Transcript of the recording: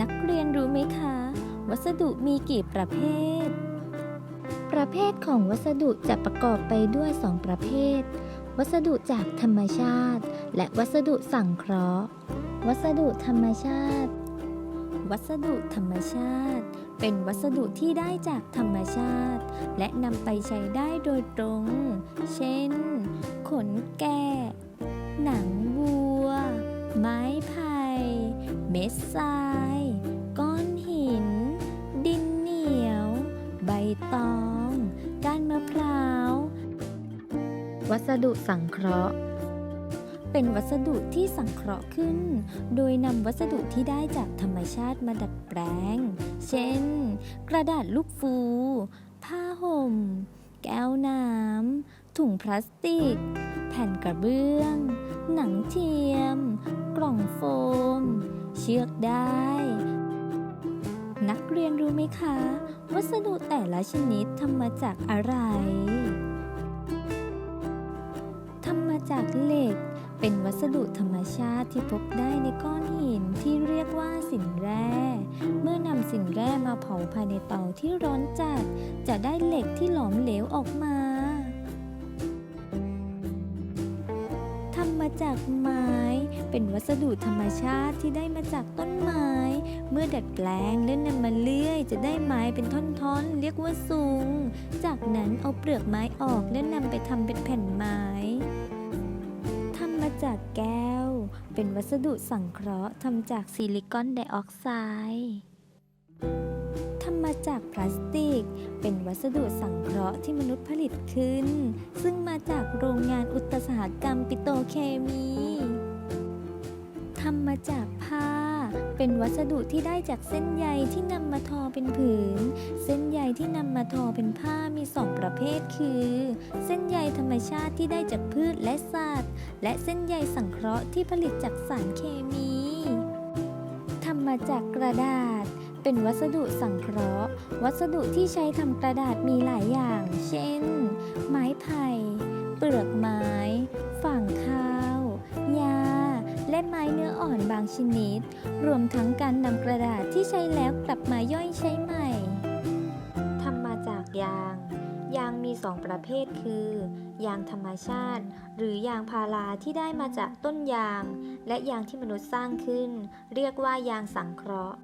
นักเรียนรู้ไหมคะ วัสดุมีกี่ประเภท ประเภทของวัสดุจะประกอบไปด้วย 2 ประเภท วัสดุจากธรรมชาติ และวัสดุสังเคราะห์ วัสดุธรรมชาติ วัสดุธรรมชาติ เป็นวัสดุที่ได้จากธรรมชาติ และนำไปใช้ได้โดยตรง เช่น ขนแกะ หนังวัว ไม้ไผ่เม็ดทราย วัสดุสังเคราะห์ เป็นวัสดุที่สังเคราะห์ขึ้น โดยนำวัสดุที่ได้จากธรรมชาติมาดัดแปลง เช่น กระดาษลูกฟู ผ้าห่ม แก้วน้ำ ถุงพลาสติก แผ่นกระเบื้อง หนังเทียม กล่องโฟม เชือกได้นักเรียนรู้ไหมคะ วัสดุแต่ละชนิดทำมาจากอะไร จากเหล็ก เป็นวัสดุธรรมชาติที่พบได้ในก้อนหินที่เรียกว่าสินแร่ เมื่อนำสินแร่มาเผาภายในเตาที่ร้อนจัด จะได้เหล็กที่หลอมเหลวออกมาทำมาจากไม้ เป็นวัสดุธรรมชาติที่ได้มาจากต้นไม้ เมื่อดัดแปลงและนำมาเลื่อย จะได้ไม้เป็นท่อนๆ เรียกว่าซุง จากนั้นเอาเปลือกไม้ออกและนำไปทำเป็นแผ่นไม้ เป็นวัสดุสังเคราะห์ทำจากซิลิคอนไดออกไซด์ทำมาจากพลาสติก เป็นวัสดุสังเคราะห์ที่มนุษย์ผลิตขึ้น ซึ่งมาจากโรงงานอุตสาหกรรมปิโตรเคมีทำมาจากผ้า เป็นวัสดุที่ได้จากเส้นใยที่นำมาทอเป็นผืน เส้นใยที่นำมาทอเป็นผ้ามีสองประเภทคือ เส้นใยธรรมชาติที่ได้จากพืชและสัตว์ และเส้นใยสังเคราะห์ที่ผลิตจากสารเคมีทำมาจากกระดาษ เป็นวัสดุสังเคราะห์ วัสดุที่ใช้ทำกระดาษมีหลายอย่าง เช่น ไม้ไผ่ เปลือกไม้ฝางข้าว ยา และไม้เนื้ออ่อนบางชนิด รวมทั้งการนำกระดาษที่ใช้แล้วกลับมาย่อยใช้ใหม่ สองประเภทคือ ยางธรรมชาติ หรือยางพาราที่ได้มาจากต้นยาง และยางที่มนุษย์สร้างขึ้น เรียกว่ายางสังเคราะห์